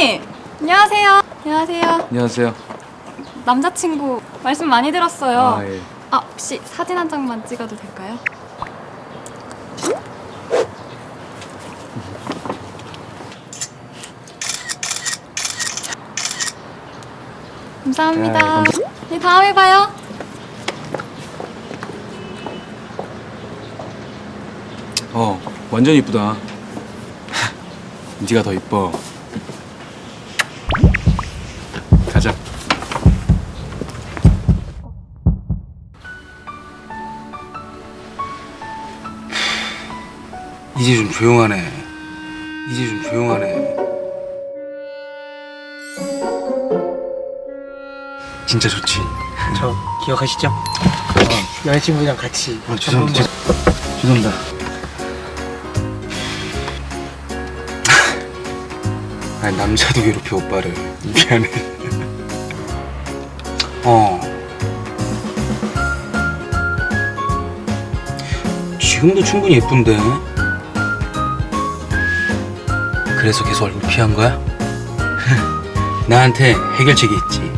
안녕하세요. 안녕하세요. 안녕하세요. 남자친구 말씀 많이 들었어요. 아 예. 아, 혹시 사진 한 장만 찍어도 될까요? 감사합니다. 네, 감사- 네, 다음에 봐요. 어 완전 이쁘다. 네가 더 이뻐. 이제 좀 조용하네. 이제 좀 조용하네. 진짜 좋지. 저 기억하시죠? 여자친구랑 같이 아, 죄송합니다. 죄- 죄송합니다. 아니 남자도 괴롭혀 오빠를 미안해. 어. 지금도 충분히 예쁜데. 그래서 계속 얼굴 피한 거야? 나한테 해결책이 있지.